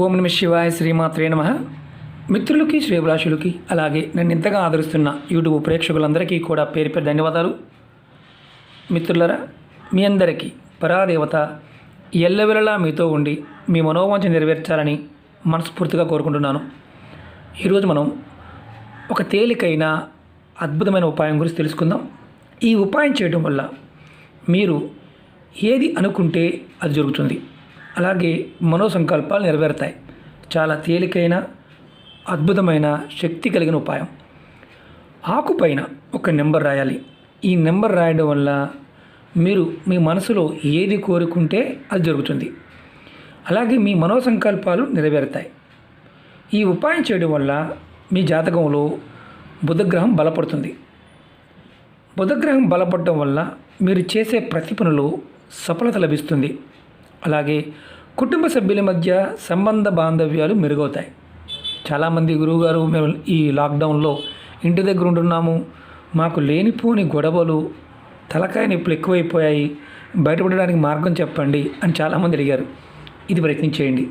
ఓం నమ శివాయ శ్రీమాత్రే నమ. మిత్రులకి శ్రేభిలాషులకి అలాగే నన్ను ఇంతగా ఆదరిస్తున్న యూట్యూబ్ ప్రేక్షకులందరికీ కూడా పేరు పేరు ధన్యవాదాలు. మిత్రులరా మీ అందరికీ పరాదేవత ఎల్లవెల్లలా మీతో ఉండి మీ మనోవాంఛ నెరవేర్చాలని మనస్ఫూర్తిగా కోరుకుంటున్నాను. ఈరోజు మనం ఒక తేలికైన అద్భుతమైన ఉపాయం గురించి తెలుసుకుందాం. ఈ ఉపాయం చేయడం వల్ల మీరు ఏది అనుకుంటే అది జరుగుతుంది. అలాగే మనో సంకల్పాలు నెరవేరుతాయి. చాలా తేలికైన అద్భుతమైన శక్తి కలిగిన ఉపాయం. ఆకుపైన ఒక నెంబర్ రాయాలి. ఈ నెంబర్ రాయడం వల్ల మీరు మీ మనసులో ఏది కోరుకుంటే అది జరుగుతుంది. అలాగే మీ మనో సంకల్పాలు నెరవేరుతాయి. ఈ ఉపాయం చేయడం వల్ల మీ జాతకంలో బుధగ్రహం బలపడుతుంది. బుధగ్రహం బలపడటం వల్ల మీరు చేసే ప్రతి పనులు సఫలత లభిస్తుంది. అలాగే కుటుంబ సభ్యుల మధ్య సంబంధ బాంధవ్యాలు మెరుగవుతాయి. చాలామంది గురువుగారు మేము ఈ లాక్డౌన్లో ఇంటి దగ్గర ఉంటున్నాము. మాకు లేనిపోని గొడవలు తలకాయ నొప్పులు ఎక్కువైపోయాయి. బయటపడడానికి మార్గం చెప్పండి అని చాలామంది అడిగారు. ఇది ప్రయత్నం చేయండి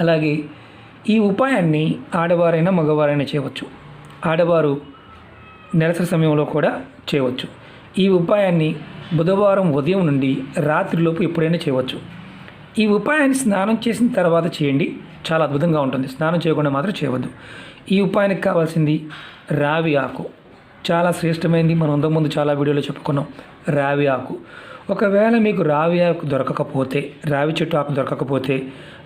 అలాగే ఈ ఉపాయాన్ని ఆడవారైనా మగవారైనా చేయవచ్చు. ఆడవారు నెలసరి సమయంలో కూడా చేయవచ్చు. ఈ ఉపాయాన్ని బుధవారం ఉదయం నుండి రాత్రిలోపు ఎప్పుడైనా చేయవచ్చు. ఈ ఉపాయాన్ని స్నానం చేసిన తర్వాత చేయండి. చాలా అద్భుతంగా ఉంటుంది. స్నానం చేయకుండా మాత్రం చేయవద్దు. ఈ ఉపాయానికి కావాల్సింది రావి ఆకు. చాలా శ్రేష్టమైనది మనం అంతకుముందు చాలా వీడియోలో చెప్పుకున్నాం. రావి ఆకు. ఒకవేళ మీకు రావి ఆకు దొరకకపోతే రావి చెట్టు ఆకు దొరకకపోతే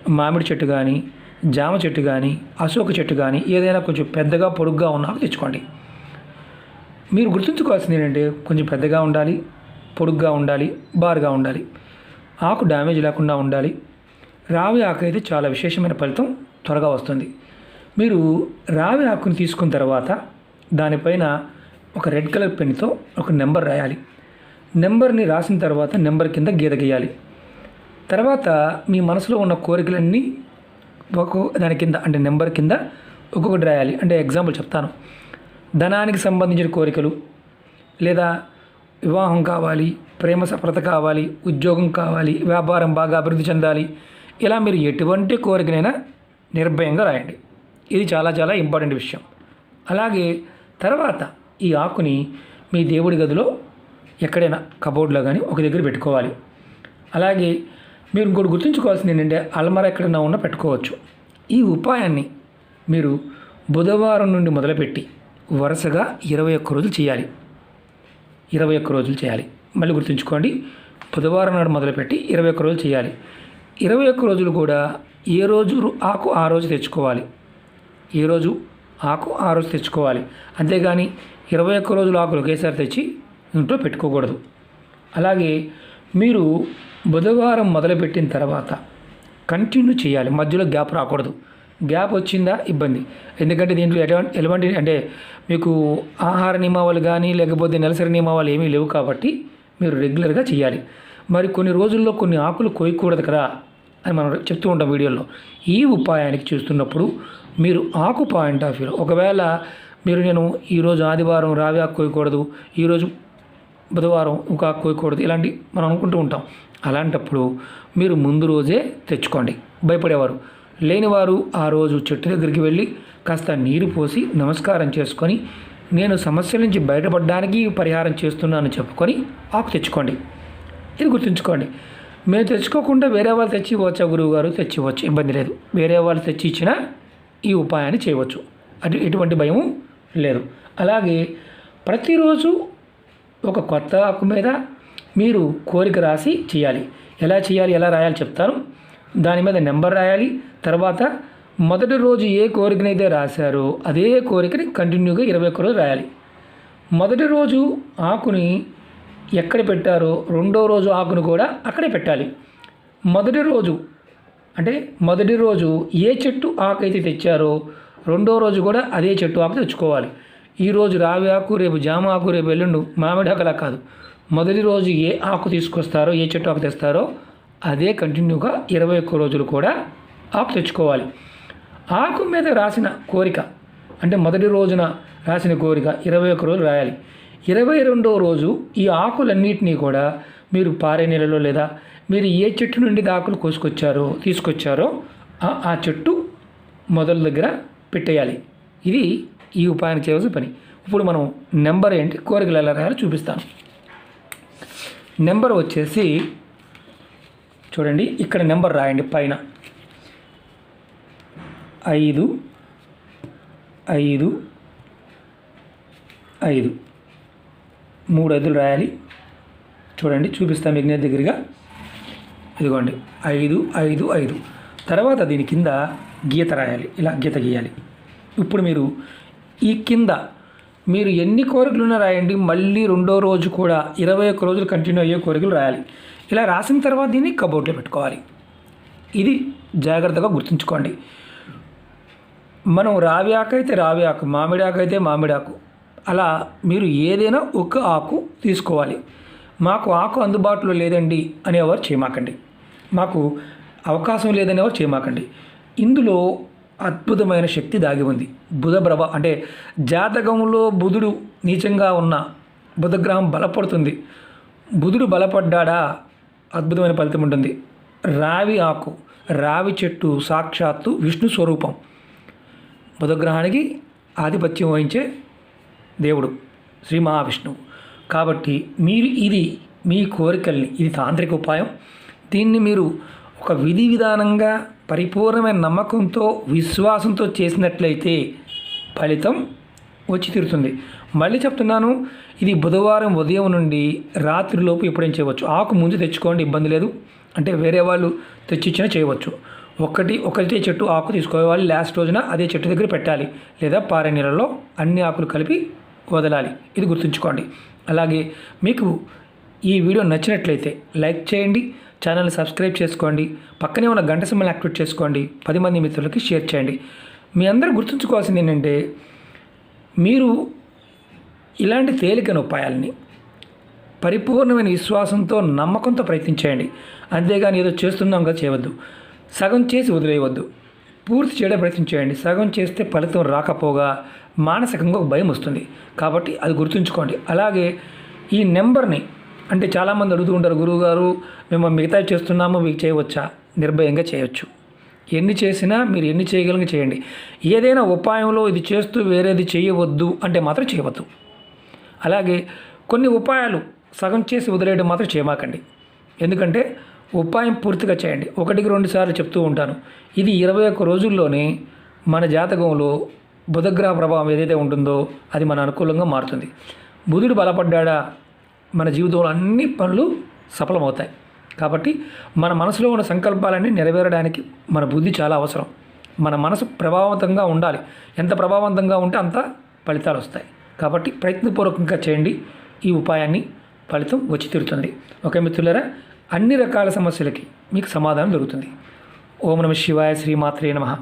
మామిడి చెట్టు కానీ జామ చెట్టు కానీ అశోక చెట్టు కానీ ఏదైనా కొంచెం పెద్దగా పొడుగ్గా ఉన్న ఆకు తెచ్చుకోండి. మీరు గుర్తుంచుకోవాల్సింది ఏంటంటే కొంచెం పెద్దగా ఉండాలి పొడుగ్గా ఉండాలి బారుగా ఉండాలి. ఆకు డ్యామేజ్ లేకుండా ఉండాలి. రావి ఆకు అయితే చాలా విశేషమైన ఫలితం త్వరగా వస్తుంది. మీరు రావి ఆకుని తీసుకున్న తర్వాత దానిపైన ఒక రెడ్ కలర్ పెన్తో ఒక నెంబర్ రాయాలి. నెంబర్ని రాసిన తర్వాత నెంబర్ కింద గీత గీయాలి. తర్వాత మీ మనసులో ఉన్న కోరికలన్నీ ఒక్కో దాని కింద అంటే నెంబర్ కింద ఒక్కొక్కటి రాయాలి. అంటే ఎగ్జాంపుల్ చెప్తాను. ధనానికి సంబంధించిన కోరికలు లేదా వివాహం కావాలి ప్రేమ సఫలత కావాలి ఉద్యోగం కావాలి వ్యాపారం బాగా అభివృద్ధి చెందాలి. ఇలా మీరు ఎటువంటి కోరికనైనా నిర్భయంగా రాయండి. ఇది చాలా చాలా ఇంపార్టెంట్ విషయం. అలాగే తర్వాత ఈ ఆకుని మీ దేవుడి గదిలో ఎక్కడైనా కబోర్డ్లో కానీ ఒక దగ్గర పెట్టుకోవాలి. అలాగే మీరు ఇంకోటి గుర్తుంచుకోవాల్సింది ఏంటంటే అల్మర ఎక్కడైనా ఉన్నా పెట్టుకోవచ్చు. ఈ ఉపాయాన్ని మీరు బుధవారం నుండి మొదలుపెట్టి వరుసగా ఇరవై ఒక్క రోజులు చేయాలి. ఇరవై ఒక్క రోజులు చేయాలి. మళ్ళీ గుర్తుంచుకోండి బుధవారం నాడు మొదలుపెట్టి ఇరవై ఒక్క రోజులు చేయాలి. ఇరవై ఒక్క రోజులు కూడా ఏ రోజు ఆకు ఆ రోజు తెచ్చుకోవాలి. ఏ రోజు ఆకు ఆ రోజు తెచ్చుకోవాలి. అంతేగాని ఇరవై ఒక్క రోజులు ఆకులు ఒకేసారి తెచ్చి ఇంట్లో పెట్టుకోకూడదు. అలాగే మీరు బుధవారం మొదలుపెట్టిన తర్వాత కంటిన్యూ చేయాలి. మధ్యలో గ్యాప్ రాకూడదు. గ్యాప్ వచ్చిందా? ఇబ్బంది. ఎందుకంటే దీంట్లో ఎటువంటి ఎటువంటి అంటే మీకు ఆహార నియమావళి కానీ లేకపోతే నెలసరి నియమావళి ఏమీ లేవు కాబట్టి మీరు రెగ్యులర్గా చేయాలి మరి కొన్ని రోజుల్లో కొన్ని ఆకులు కోయకూడదు కదా అని మనం చెప్తూ ఉంటాం వీడియోలో ఈ ఉపాయానికి చూస్తున్నప్పుడు మీరు ఆకు పాయింట్ ఆఫ్ వ్యూలో ఒకవేళ మీరు నేను ఈరోజు ఆదివారం రావి ఆకు కోయకూడదు ఈరోజు బుధవారం ఒక ఆకు కోయకూడదు ఇలాంటి మనం అనుకుంటూ ఉంటాం. అలాంటప్పుడు మీరు ముందు రోజే తెచ్చుకోండి. భయపడేవారు. లేనివారు ఆ రోజు చెట్టు దగ్గరికి వెళ్ళి కాస్త నీరు పోసి నమస్కారం చేసుకొని నేను సమస్య నుంచి బయటపడడానికి పరిహారం చేస్తున్నాను చెప్పుకొని ఆకు తెచ్చుకోండి. ఇది గుర్తుంచుకోండి. మేము తెచ్చుకోకుండా వేరే వాళ్ళు తెచ్చి ఇవ్వచ్చా గురువు గారు తెచ్చి ఇవ్వచ్చు ఇబ్బంది లేదు. వేరే వాళ్ళు తెచ్చి ఇచ్చినా ఈ ఉపాయాన్ని చేయవచ్చు. అది ఎటువంటి భయం లేదు. అలాగే ప్రతిరోజు ఒక కొత్త ఆకు మీద మీరు కోరిక రాసి చేయాలి. ఎలా చేయాలి ఎలా రాయాలి చెప్తాను. దాని మీద నెంబర్ రాయాలి. తర్వాత మొదటి రోజు ఏ కోరికనైతే రాశారో అదే కోరికని కంటిన్యూగా ఇరవై ఒక్క రోజు రాయాలి. మొదటి రోజు ఆకుని ఎక్కడ పెట్టారో రెండో రోజు ఆకును కూడా అక్కడే పెట్టాలి. మొదటి రోజు అంటే మొదటి రోజు ఏ చెట్టు ఆకు అయితే తెచ్చారో రెండో రోజు కూడా అదే చెట్టు ఆకు తెచ్చుకోవాలి. ఈ రోజు రావి ఆకు రేపు జామ ఆకు రేపు ఎల్లుండు మామిడి ఆకులా కాదు. మొదటి రోజు ఏ ఆకు తీసుకొస్తారో ఏ చెట్టు ఆకు తెస్తారో అదే కంటిన్యూగా ఇరవై ఒక్క రోజులు కూడా ఆకు తెచ్చుకోవాలి. ఆకు మీద రాసిన కోరిక అంటే మొదటి రోజున రాసిన కోరిక ఇరవై ఒక్క రోజు రాయాలి. ఇరవై రెండో రోజు ఈ ఆకులన్నింటినీ కూడా మీరు పారే నీళ్ళలో లేదా మీరు ఏ చెట్టు నుండి ఆకులు కోసుకొచ్చారో తీసుకొచ్చారో ఆ- చెట్టు మొదల దగ్గర పెట్టేయాలి. ఇది ఈ ఉపాయం చేయవలసిన పని. ఇప్పుడు మనం నెంబర్ ఏంటి? కోరికలు ఎలా రాయాలో చూపిస్తాను. నెంబర్ వచ్చేసి చూడండి ఇక్కడ నెంబర్ రాయండి పైన. ఐదు ఐదు ఐదు. మూడు ఐదులు రాయాలి. చూడండి చూపిస్తాను మీకు నేను దగ్గరగా. ఇదిగోండి ఐదు ఐదు ఐదు. తర్వాత దీని కింద గీత రాయాలి ఇలా గీత గీయాలి. ఇప్పుడు మీరు ఈ కింద మీరు ఎన్ని కోరికలు ఉన్నా రాయండి మళ్ళీ రెండో రోజు కూడా ఇరవై ఒక్క రోజులు కంటిన్యూ అయ్యే కోరికలు రాయాలి. ఇలా రాసిన తర్వాత దీన్ని కబోర్డ్లో పెట్టుకోవాలి. ఇది జాగ్రత్తగా గుర్తుంచుకోండి. మనం రావి ఆకు అయితే రావి ఆకు మామిడి ఆకు అయితే మామిడి ఆకు. అలా మీరు ఏదైనా ఒక ఆకు తీసుకోవాలి. మాకు ఆకు అందుబాటులో లేదండి అనేవారు చేయమాకండి. మాకు అవకాశం లేదనేవారు చేయమాకండి. ఇందులో అద్భుతమైన శక్తి దాగి ఉంది. బుధ ప్రభ అంటే జాతకంలో బుధుడు నీచంగా ఉన్న బుధగ్రహం బలపడుతుంది. బుధుడు బలపడ్డాడా? అద్భుతమైన ఫలితం ఉంటుంది. రావి ఆకు రావి చెట్టు సాక్షాత్తు విష్ణు స్వరూపం. బుధగ్రహానికి ఆధిపత్యం వహించే దేవుడు శ్రీ మహావిష్ణువు. కాబట్టి మీరు ఇది మీ కోరికల్ని ఇది తాంత్రిక ఉపాయం. దీన్ని మీరు ఒక విధి విధానంగా పరిపూర్ణమైన నమ్మకంతో విశ్వాసంతో చేసినట్లయితే ఫలితం వచ్చి తీరుతుంది. మళ్ళీ చెప్తున్నాను ఇది బుధవారం ఉదయం నుండి రాత్రిలోపు ఎప్పుడైనా చేయవచ్చు. ఆకు ముందు తెచ్చుకోండి ఇబ్బంది లేదు. అంటే వేరే వాళ్ళు తెచ్చిచ్చినా చేయవచ్చు. ఒకటి ఒకటే చెట్టు ఆకు తీసుకోవాలి. లాస్ట్ రోజున అదే చెట్టు దగ్గర పెట్టాలి. లేదా పారే నీళ్ళలో అన్ని ఆకులు కలిపి వదలాలి. ఇది గుర్తుంచుకోండి. అలాగే మీకు ఈ వీడియో నచ్చినట్లయితే లైక్ చేయండి ఛానల్ని సబ్స్క్రైబ్ చేసుకోండి పక్కనే ఉన్న గంట సింబల్ యాక్టివేట్ చేసుకోండి పది మంది మిత్రులకి షేర్ చేయండి. మీ అందరూ గుర్తుంచుకోవాల్సింది ఏంటంటే మీరు ఇలాంటి తేలికైన ఉపాయాలని పరిపూర్ణమైన విశ్వాసంతో నమ్మకంతో ప్రయత్నించేయండి. అంతేగాని ఏదో చేస్తున్నాం కదా చేయవద్దు. సగం చేసి వదిలేయవద్దు. పూర్తి చేయడం ప్రయత్నించేయండి. సగం చేస్తే ఫలితం రాకపోగా మానసికంగా ఒక భయం వస్తుంది. కాబట్టి అది గుర్తుంచుకోండి. అలాగే ఈ నెంబర్ని అంటే చాలామంది అడుగుతూ ఉంటారు గురువుగారు మేము మిగతా చేస్తున్నాము మీకు చేయవచ్చా? నిర్భయంగా చేయొచ్చు. ఎన్ని చేసినా మీరు ఎన్ని చేయగలిగి చేయండి. ఏదైనా ఉపాయంలో ఇది చేస్తూ వేరేది చేయవద్దు అంటే మాత్రం చేయవద్దు. అలాగే కొన్ని ఉపాయాలు సగం చేసి వదిలేయడం మాత్రం చేయమాకండి. ఎందుకంటే ఉపాయం పూర్తిగా చేయండి. ఒకటికి రెండు సార్లు చెప్తూ ఉంటాను. ఇది ఇరవై ఒక్క రోజుల్లోనే మన జాతకంలో బుధగ్రహ ప్రభావం ఏదైతే ఉంటుందో అది మన అనుకూలంగా మారుతుంది. బుధుడు బలపడ్డాడా? మన జీవితంలో అన్ని పనులు సఫలమవుతాయి. కాబట్టి మన మనసులో ఉన్న సంకల్పాలన్నీ నెరవేరడానికి మన బుద్ధి చాలా అవసరం. మన మనసు ప్రభావవంతంగా ఉండాలి. ఎంత ప్రభావవంతంగా ఉంటే అంత ఫలితాలు వస్తాయి. కాబట్టి ప్రయత్నపూర్వకంగా చేయండి. ఈ ఉపాయాన్ని ఫలితం వచ్చి తీరుతుంది. ఓకే మిత్రులరా అన్ని రకాల సమస్యలకి మీకు సమాధానం దొరుకుతుంది. ఓం నమ శివాయ శ్రీమాత్రే నమ.